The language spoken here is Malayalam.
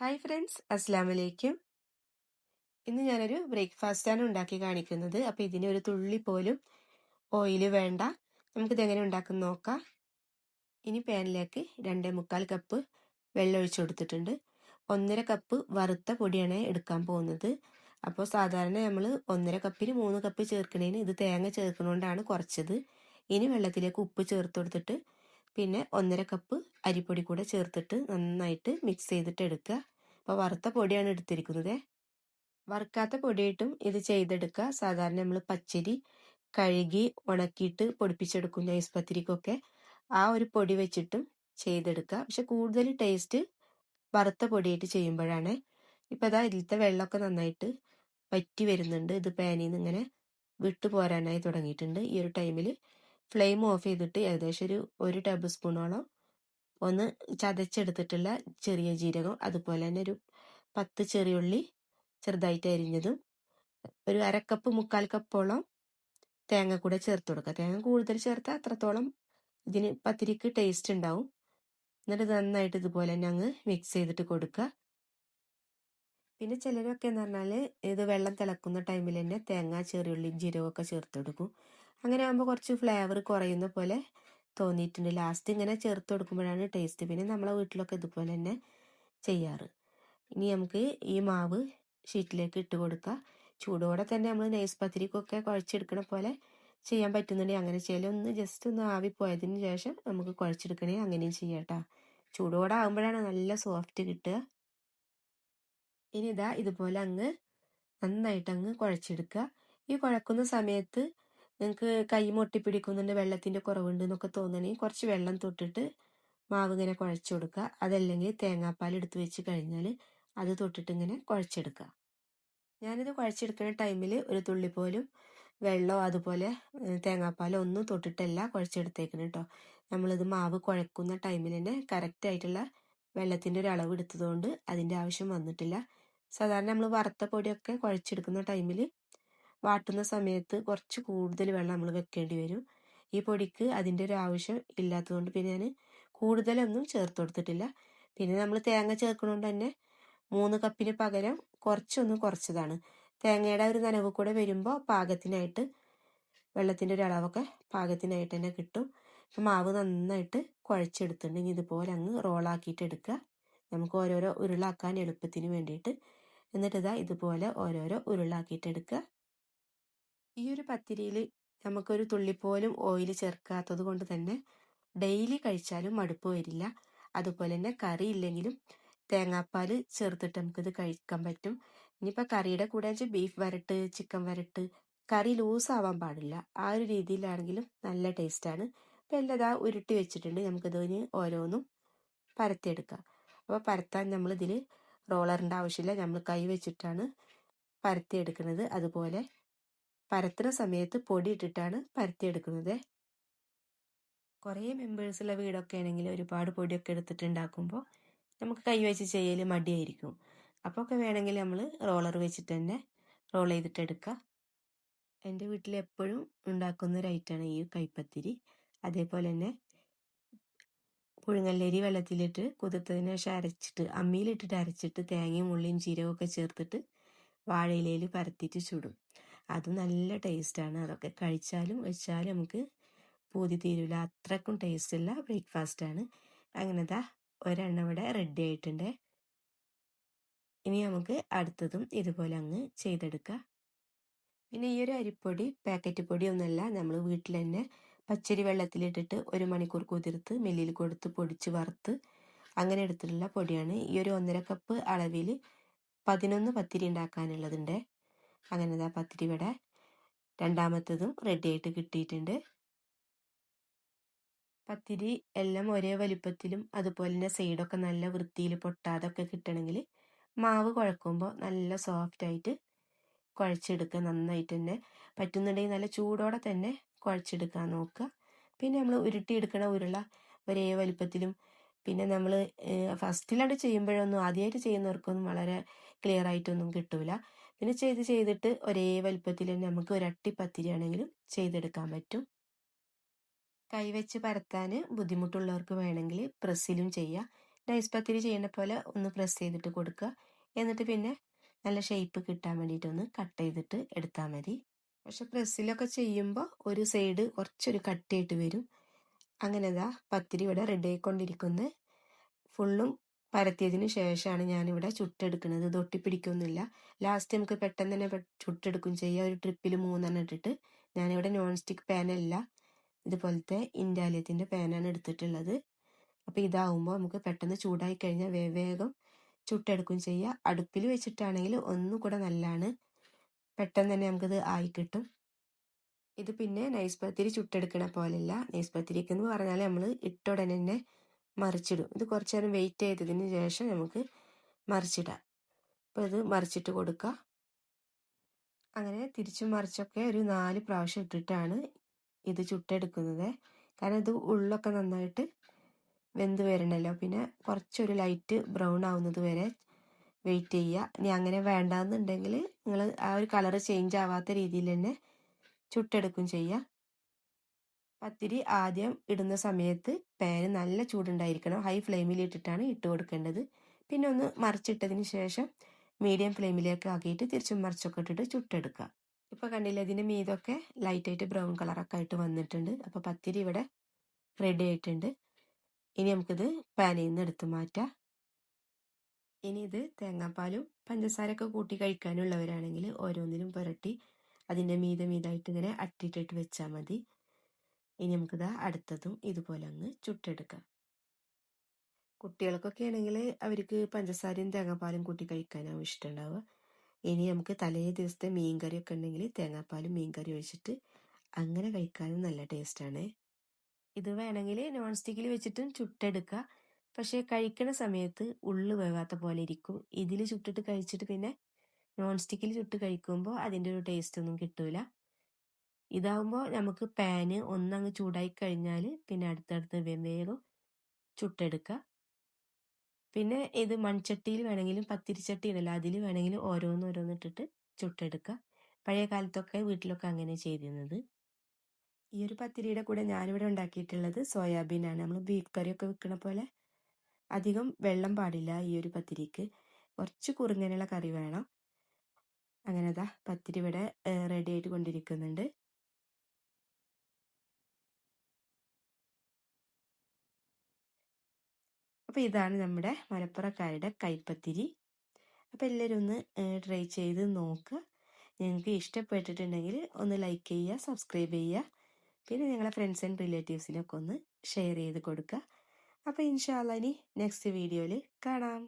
ഹായ് ഫ്രണ്ട്സ് അസ്സാം വലൈക്കും ഇന്ന് ഞാനൊരു ആണ് ഉണ്ടാക്കി കാണിക്കുന്നത്. അപ്പോൾ ഇതിന് ഒരു തുള്ളി പോലും ഓയിൽ വേണ്ട. നമുക്കിത് എങ്ങനെ ഉണ്ടാക്കുന്ന നോക്കാം. ഇനി പാനിലേക്ക് രണ്ടേ മുക്കാൽ കപ്പ് വെള്ളം ഒഴിച്ചു കൊടുത്തിട്ടുണ്ട്. ഒന്നര കപ്പ് വറുത്ത പൊടിയാണ് എടുക്കാൻ പോകുന്നത്. അപ്പോൾ സാധാരണ നമ്മൾ ഒന്നര കപ്പിന് മൂന്ന് കപ്പ് ചേർക്കണേന് ഇത് തേങ്ങ ചേർക്കണോണ്ടാണ് കുറച്ചത്. ഇനി വെള്ളത്തിലേക്ക് ഉപ്പ് ചേർത്ത് കൊടുത്തിട്ട് പിന്നെ ഒന്നര കപ്പ് അരിപ്പൊടി കൂടെ ചേർത്തിട്ട് നന്നായിട്ട് മിക്സ് ചെയ്തിട്ട് എടുക്കുക. അപ്പോൾ വറുത്ത പൊടിയാണ് എടുത്തിരിക്കുന്നത്. വറുക്കാത്ത പൊടിയായിട്ടും ഇത് ചെയ്തെടുക്കുക. സാധാരണ നമ്മൾ പച്ചരി കഴുകി ഉണക്കിയിട്ട് പൊടിപ്പിച്ചെടുക്കും നൈസ് പത്തിരിക്കൊക്കെ ആ ഒരു പൊടി വെച്ചിട്ടും ചെയ്തെടുക്കുക. പക്ഷെ കൂടുതൽ ടേസ്റ്റ് വറുത്ത പൊടിയായിട്ട് ചെയ്യുമ്പോഴാണ് ഇപ്പം അതാ ഇതിലത്തെ വെള്ളമൊക്കെ നന്നായിട്ട് വറ്റി വരുന്നുണ്ട്. ഇത് പാനിൽ നിന്ന് ഇങ്ങനെ വിട്ടു പോരാനായി തുടങ്ങിയിട്ടുണ്ട്. ഈ ഒരു ടൈമിൽ ഫ്ലെയിം ഓഫ് ചെയ്തിട്ട് ഏകദേശം ഒരു ഒരു ടേബിൾ സ്പൂണോളം ഒന്ന് ചതച്ചെടുത്തിട്ടുള്ള ചെറിയ ജീരകം അതുപോലെ തന്നെ ഒരു പത്ത് ചെറിയുള്ളി ചെറുതായിട്ട് അരിഞ്ഞതും ഒരു അരക്കപ്പ് മുക്കാൽ കപ്പോളം തേങ്ങ കൂടെ ചേർത്ത് കൊടുക്കുക. തേങ്ങ കൂടുതൽ ചേർത്താൽ അത്രത്തോളം ഇതിന് പത്തിരിക്ക് ടേസ്റ്റ് ഉണ്ടാവും. എന്നിട്ട് നന്നായിട്ട് ഇതുപോലെ തന്നെ അങ്ങ് മിക്സ് ചെയ്തിട്ട് കൊടുക്കുക. പിന്നെ ചിലരൊക്കെ എന്ന് പറഞ്ഞാൽ ഇത് വെള്ളം തിളക്കുന്ന ടൈമിൽ തന്നെ തേങ്ങ ചെറിയുള്ളി ജീരകമൊക്കെ ചേർത്ത് കൊടുക്കും. അങ്ങനെ ആകുമ്പോൾ കുറച്ച് ഫ്ലേവർ കുറയുന്ന പോലെ തോന്നിയിട്ടുണ്ട്. ലാസ്റ്റ് ഇങ്ങനെ ചേർത്ത് കൊടുക്കുമ്പോഴാണ് ടേസ്റ്റ് പിന്നെ നമ്മളെ വീട്ടിലൊക്കെ ഇതുപോലെ തന്നെ ചെയ്യാറ്. ഇനി നമുക്ക് ഈ മാവ് ഷീറ്റിലേക്ക് ഇട്ട് കൊടുക്കുക ചൂടോടെ തന്നെ നമ്മൾ നെയ്സ് പത്തിരിക്കൊക്കെ കുഴച്ചെടുക്കണ പോലെ ചെയ്യാൻ പറ്റുന്നുണ്ടെങ്കിൽ അങ്ങനെ ചെയ്യാം ഒന്ന് ജസ്റ്റ് ഒന്ന് ആവി പോയതിന് ശേഷം നമുക്ക് കുഴച്ചെടുക്കണേ അങ്ങനെയും ചെയ്യാം ചൂടോടെ ആകുമ്പോഴാണ് നല്ല സോഫ്റ്റ് കിട്ടുക. ഇനി ഇതാ ഇതുപോലെ അങ്ങ് നന്നായിട്ട് അങ്ങ് കുഴച്ചെടുക്കുക. ഈ കുഴക്കുന്ന സമയത്ത് നിങ്ങൾക്ക് കൈ മുട്ടിപ്പിടിക്കുന്നുണ്ട് വെള്ളത്തിന്റെ കുറവുണ്ട് എന്നൊക്കെ തോന്നണമെങ്കിൽ കുറച്ച് വെള്ളം തൊട്ടിട്ട് മാവ് ഇങ്ങനെ കുഴച്ചു കൊടുക്കുക. അതല്ലെങ്കിൽ തേങ്ങാപ്പാൽ എടുത്തു വെച്ച് കഴിഞ്ഞാൽ അത് തൊട്ടിട്ട് ഇങ്ങനെ കുഴച്ചെടുക്കുക. ഞാനിത് കുഴച്ചെടുക്കുന്ന ടൈമിൽ ഒരു തുള്ളി പോലും വെള്ളമോ അതുപോലെ തേങ്ങാപ്പാലോ ഒന്നും തൊട്ടിട്ടല്ല കുഴച്ചെടുത്തേക്കണം കേട്ടോ നമ്മളിത് മാവ് കുഴക്കുന്ന ടൈമിൽ തന്നെ കറക്റ്റ് ആയിട്ടുള്ള വെള്ളത്തിന്റെ ഒരു അളവ് എടുത്തതുകൊണ്ട് അതിന്റെ ആവശ്യം വന്നിട്ടില്ല. സാധാരണ നമ്മൾ വറുത്ത പൊടിയൊക്കെ കുഴച്ചെടുക്കുന്ന ടൈമിൽ വാട്ടുന്ന സമയത്ത് കുറച്ച് കൂടുതൽ വെള്ളം നമ്മൾ വെക്കേണ്ടി വരും. ഈ പൊടിക്ക് അതിന്റെ ഒരു ആവശ്യം ഇല്ലാത്തതുകൊണ്ട് പിന്നെ ഞാൻ കൂടുതലൊന്നും ചേർത്ത് കൊടുത്തിട്ടില്ല. പിന്നെ നമ്മൾ തേങ്ങ ചേർക്കണോണ്ട് തന്നെ മൂന്ന് കപ്പിന് പകരം കുറച്ചൊന്നും കുറച്ചതാണ്. തേങ്ങയുടെ ഒരു നനവ് കൂടെ വരുമ്പോൾ പാകത്തിനായിട്ട് വെള്ളത്തിന്റെ ഒരു അളവൊക്കെ പാകത്തിനായിട്ട് തന്നെ കിട്ടും. മാവ് നന്നായിട്ട് കുഴച്ചെടുത്തിട്ടുണ്ടെങ്കിൽ ഇതുപോലെ അങ്ങ് റോളാക്കിയിട്ട് എടുക്കുക. നമുക്ക് ഓരോരോ ഉരുളാക്കാൻ എളുപ്പത്തിന് വേണ്ടിയിട്ട്. എന്നിട്ട് ഇതാ ഇതുപോലെ ഓരോരോ ഉരുളാക്കിയിട്ട് എടുക്കുക. ഈ ഒരു പത്തിരിയിൽ നമുക്കൊരു തുള്ളിപ്പോലും ഓയിൽ ചേർക്കാത്തത് കൊണ്ട് തന്നെ ഡെയിലി കഴിച്ചാലും മടുപ്പ് വരില്ല. അതുപോലെ തന്നെ കറി ഇല്ലെങ്കിലും തേങ്ങാപ്പാൽ ചേർത്തിട്ട് നമുക്കിത് കഴിക്കാൻ പറ്റും. ഇനിയിപ്പോൾ കറിയുടെ കൂടെ ബീഫ് വരട്ട് ചിക്കൻ വരട്ട് കറി ലൂസ് ആവാൻ പാടില്ല. ആ ഒരു രീതിയിലാണെങ്കിലും നല്ല ടേസ്റ്റാണ് ഇപ്പം എല്ലാം ഉരുട്ടി വെച്ചിട്ടുണ്ട്. നമുക്കിതിന് ഓരോന്നും പരത്തിയെടുക്കാം. അപ്പോൾ പരത്താൻ നമ്മളിതിൽ റോളറിന്റെ ആവശ്യമില്ല. നമ്മൾ കൈ വെച്ചിട്ടാണ് പരത്തിയെടുക്കുന്നത്. അതുപോലെ പരത്തുന്ന സമയത്ത് പൊടി ഇട്ടിട്ടാണ് പരത്തിയെടുക്കുന്നത്. കുറേ മെമ്പേഴ്സുള്ള വീടൊക്കെ ആണെങ്കിൽ ഒരുപാട് പൊടിയൊക്കെ എടുത്തിട്ട് ഉണ്ടാക്കുമ്പോൾ നമുക്ക് കൈ വെച്ച് ചെയ്യൽ മടിയായിരിക്കും. അപ്പോൾ ഒക്കെ വേണമെങ്കിൽ നമ്മൾ റോളർ വെച്ചിട്ട് തന്നെ റോൾ ചെയ്തിട്ട് എടുക്കുക. എന്റെ വീട്ടിൽ എപ്പോഴും ഉണ്ടാക്കുന്ന ഒരു ഐറ്റമാണ് ഈ കൈപ്പത്തിരി. അതേപോലെ തന്നെ പുഴുങ്ങല്ലരി വെള്ളത്തിലിട്ട് കുതിർത്തതിന് ശേഷം അരച്ചിട്ട് അമ്മിയിലിട്ടിട്ട് അരച്ചിട്ട് തേങ്ങയും ഉള്ളിയും ജീരകമൊക്കെ ചേർത്തിട്ട് വാഴയിലയിൽ പരത്തിയിട്ട് ചുടും. അത് നല്ല ടേസ്റ്റാണ്. അതൊക്കെ കഴിച്ചാലും വെച്ചാലും നമുക്ക് പൂതി തീരില്ല അത്രക്കും ടേസ്റ്റുള്ള ബ്രേക്ക്ഫാസ്റ്റാണ്. അങ്ങനത്തെ ഒരെണ്ണം ഇവിടെ റെഡി ആയിട്ടുണ്ട്. ഇനി നമുക്ക് അടുത്തതും ഇതുപോലെ അങ്ങ് ചെയ്തെടുക്കാം. പിന്നെ ഈ ഒരു അരിപ്പൊടി പാക്കറ്റ് പൊടിയൊന്നുമല്ല നമ്മൾ വീട്ടിൽ തന്നെ പച്ചരി വെള്ളത്തിലിട്ടിട്ട് ഒരു മണിക്കൂർ കുതിർത്ത് മില്ലിൽ കൊടുത്ത് പൊടിച്ച് വറുത്ത് അങ്ങനെ എടുത്തിട്ടുള്ള പൊടിയാണ്. ഈ ഒരു ഒന്നര കപ്പ് അളവിൽ പതിനൊന്ന് പത്തിരി ഉണ്ടാക്കാനുള്ളതുണ്ട്. അങ്ങനെ ഇതാ പത്തിരി ഇവിടെ രണ്ടാമത്തതും റെഡി ആയിട്ട് കിട്ടിയിട്ടുണ്ട്. പത്തിരി എല്ലാം ഒരേ വലിപ്പത്തിലും അതുപോലെ തന്നെ സൈഡൊക്കെ നല്ല വൃത്തിയിൽ പൊട്ടാതൊക്കെ കിട്ടണമെങ്കിൽ മാവ് കുഴക്കുമ്പോൾ നല്ല സോഫ്റ്റ് ആയിട്ട് കുഴച്ചെടുക്കുക നന്നായിട്ട് തന്നെ പറ്റുന്നുണ്ടെങ്കിൽ നല്ല ചൂടോടെ തന്നെ കുഴച്ചെടുക്കാൻ നോക്കുക പിന്നെ നമ്മൾ ഉരുട്ടിയെടുക്കണ ഉരുള ഒരേ വലിപ്പത്തിലും. പിന്നെ നമ്മൾ ഫസ്റ്റിലായിട്ട് ചെയ്യുമ്പോഴൊന്നും ആദ്യമായിട്ട് ചെയ്യുന്നവർക്കൊന്നും വളരെ ക്ലിയർ ആയിട്ടൊന്നും കിട്ടൂല. പിന്നെ ചെയ്ത് ചെയ്തിട്ട് ഒരേ വലിപ്പത്തിൽ നമുക്ക് ഒരട്ടി പത്തിരിയാണെങ്കിലും ചെയ്തെടുക്കാൻ പറ്റും. കൈവച്ച് പരത്താൻ ബുദ്ധിമുട്ടുള്ളവർക്ക് വേണമെങ്കിൽ പ്രസ്സിലും ചെയ്യാം. നൈസ് പത്തിരി ചെയ്യുന്ന പോലെ ഒന്ന് പ്രസ് ചെയ്തിട്ട് കൊടുക്കുക. എന്നിട്ട് പിന്നെ നല്ല ഷേപ്പ് കിട്ടാൻ വേണ്ടിയിട്ട് ഒന്ന് കട്ട് ചെയ്തിട്ട് എടുത്താൽ മതി. പക്ഷെ പ്രസ്സിലൊക്കെ ചെയ്യുമ്പോൾ ഒരു സൈഡ് കുറച്ചൊരു കട്ടിയായിട്ട് വരും. അങ്ങനെ ഇതാ പത്തിരി ഇവിടെ റെഡി ആയിക്കൊണ്ടിരിക്കുന്നത് ഫുള്ളും പരത്തിയതിന് ശേഷമാണ് ഞാനിവിടെ ചുട്ടെടുക്കുന്നത്. ഇത് ഒട്ടിപ്പിടിക്കൊന്നുമില്ല. ലാസ്റ്റ് നമുക്ക് പെട്ടെന്ന് തന്നെ ചുട്ടെടുക്കും ചെയ്യാം. ഒരു ട്രിപ്പിൽ മൂന്നെണ്ണം ഇട്ടിട്ട് ഞാനിവിടെ നോൺ സ്റ്റിക്ക് പാനല്ല ഇതുപോലത്തെ ഇൻഡാലിയത്തിന്റെ പാനാണ് എടുത്തിട്ടുള്ളത്. അപ്പോൾ ഇതാവുമ്പോൾ നമുക്ക് പെട്ടെന്ന് ചൂടായി കഴിഞ്ഞാൽ വേഗം ചുട്ടെടുക്കും ചെയ്യുക അടുപ്പിൽ വെച്ചിട്ടാണെങ്കിൽ ഒന്നും കൂടെ നല്ലതാണ് പെട്ടെന്ന് തന്നെ നമുക്കിത് ആയി കിട്ടും. ഇത് പിന്നെ നൈസ് പത്തിരി ചുട്ടെടുക്കണ പോലെയല്ല. നൈസ് എന്ന് പറഞ്ഞാൽ നമ്മൾ ഇട്ടുടനെ തന്നെ മറിച്ചിടും. ഇത് കുറച്ച് നേരം വെയിറ്റ് ചെയ്തതിന് ശേഷം നമുക്ക് മറിച്ചിടാം. അപ്പോൾ ഇത് മറിച്ചിട്ട് കൊടുക്കുക അങ്ങനെ തിരിച്ചും മറിച്ചൊക്കെ ഒരു നാല് പ്രാവശ്യം ഇട്ടിട്ടാണ് ഇത് ചുട്ടെടുക്കുന്നത്. കാരണം ഇത് ഉള്ളൊക്കെ നന്നായിട്ട് വെന്ത് വരണല്ലോ. പിന്നെ കുറച്ചൊരു ലൈറ്റ് ബ്രൗൺ ആവുന്നത് വരെ വെയിറ്റ് ചെയ്യുക. ഇനി അങ്ങനെ വേണ്ടാന്നുണ്ടെങ്കിൽ നിങ്ങൾ ആ ഒരു കളറ് ചേഞ്ച് ആവാത്ത രീതിയിൽ തന്നെ ചുട്ടെടുക്കും ചെയ്യുക. പത്തിരി ആദ്യം ഇടുന്ന സമയത്ത് പാന് നല്ല ചൂടുണ്ടായിരിക്കണം. ഹൈ ഫ്ലെയിമിൽ ഇട്ടിട്ടാണ് ഇട്ട് കൊടുക്കേണ്ടത്. പിന്നെ ഒന്ന് മറിച്ചിട്ടതിന് ശേഷം മീഡിയം ഫ്ലെയിമിലേക്ക് ആക്കിയിട്ട് തിരിച്ചും മറിച്ചൊക്കെ ഇട്ടിട്ട് ചുട്ടെടുക്കുക. ഇപ്പോൾ കണ്ടില്ല ഇതിന്റെ മീതൊക്കെ ലൈറ്റായിട്ട് ബ്രൗൺ കളറൊക്കെ ആയിട്ട് വന്നിട്ടുണ്ട്. അപ്പോൾ പത്തിരി ഇവിടെ റെഡി ആയിട്ടുണ്ട്. ഇനി നമുക്കിത് പാനിൽ നിന്ന് എടുത്തു മാറ്റാം. ഇനി ഇത് തേങ്ങാപ്പാലും പഞ്ചസാരയൊക്കെ കൂട്ടി കഴിക്കാനുള്ളവരാണെങ്കിൽ ഓരോന്നിനും പുരട്ടി അതിന്റെ മീതെ മീതായിട്ട് ഇങ്ങനെ അട്ടിട്ടിട്ട് വെച്ചാൽ മതി. ഇനി നമുക്ക് നമുക്കിത് അടുത്തതും ഇതുപോലെ അങ്ങ് ചുട്ടെടുക്കാം. കുട്ടികൾക്കൊക്കെ ആണെങ്കിൽ അവർക്ക് പഞ്ചസാരയും തേങ്ങാപ്പാലും കൂട്ടി കഴിക്കാനാവും ഇഷ്ടമുണ്ടാവുക. ഇനി നമുക്ക് തലേ ദിവസത്തെ മീൻകറി ഒക്കെ ഉണ്ടെങ്കിൽ തേങ്ങാപ്പാലും മീൻകറി ഒഴിച്ചിട്ട് അങ്ങനെ കഴിക്കാനും നല്ല ടേസ്റ്റാണ്. ഇത് വേണമെങ്കിൽ നോൺ സ്റ്റിക്കിൽ വെച്ചിട്ടും ചുട്ടെടുക്കുക. പക്ഷേ കഴിക്കണ സമയത്ത് ഉള്ളു വേവാത്ത പോലെ ഇരിക്കും. ഇതിൽ ചുട്ടിട്ട് കഴിച്ചിട്ട് പിന്നെ നോൺ സ്റ്റിക്കിൽ ചുട്ട് കഴിക്കുമ്പോൾ അതിന്റെ ഒരു ടേസ്റ്റ് ഒന്നും കിട്ടൂല. ഇതാവുമ്പോൾ നമുക്ക് പാന് ഒന്നങ്ങ് ചൂടായി കഴിഞ്ഞാൽ പിന്നെ അടുത്തടുത്ത് വേഗം ചുട്ടെടുക്കുക പിന്നെ ഇത് മൺചട്ടിയിൽ വേണമെങ്കിലും പത്തിരിച്ചട്ടി ഇടല അതിൽ വേണമെങ്കിലും ഓരോന്ന് ഓരോന്ന് ഇട്ടിട്ട് ചുട്ടെടുക്കുക പഴയ കാലത്തൊക്കെ വീട്ടിലൊക്കെ അങ്ങനെ ചെയ്തിരുന്നത്. ഈ ഒരു പത്തിരിയുടെ കൂടെ ഞാനിവിടെ ഉണ്ടാക്കിയിട്ടുള്ളത് സോയാബീനാണ് നമ്മൾ ബീഫ് കറിയൊക്കെ വെക്കണ പോലെ അധികം വെള്ളം പാടില്ല ഈ ഒരു പത്തിരിക്ക്. കുറച്ച് കുറുങ്ങനെയുള്ള കറി വേണം. അങ്ങനെ അതാ പത്തിരി ഇവിടെ റെഡി ആയിട്ട് കൊണ്ടിരിക്കുന്നുണ്ട്. അപ്പോൾ ഇതാണ് നമ്മുടെ മലപ്പുറക്കാരുടെ കൈപ്പത്തിരി. അപ്പോൾ എല്ലാവരും ഒന്ന് ട്രൈ ചെയ്ത് നോക്കുക നിങ്ങൾക്ക് ഇഷ്ടപ്പെട്ടിട്ടുണ്ടെങ്കിൽ ഒന്ന് ലൈക്ക് ചെയ്യുക സബ്സ്ക്രൈബ് ചെയ്യുക. പിന്നെ നിങ്ങളെ ഫ്രണ്ട്സ് ആൻഡ് റിലേറ്റീവ്സിനൊക്കെ ഒന്ന് ഷെയർ ചെയ്ത് കൊടുക്കുക. അപ്പോൾ ഇൻഷാല്ല ഇനി നെക്സ്റ്റ് വീഡിയോയിൽ കാണാം.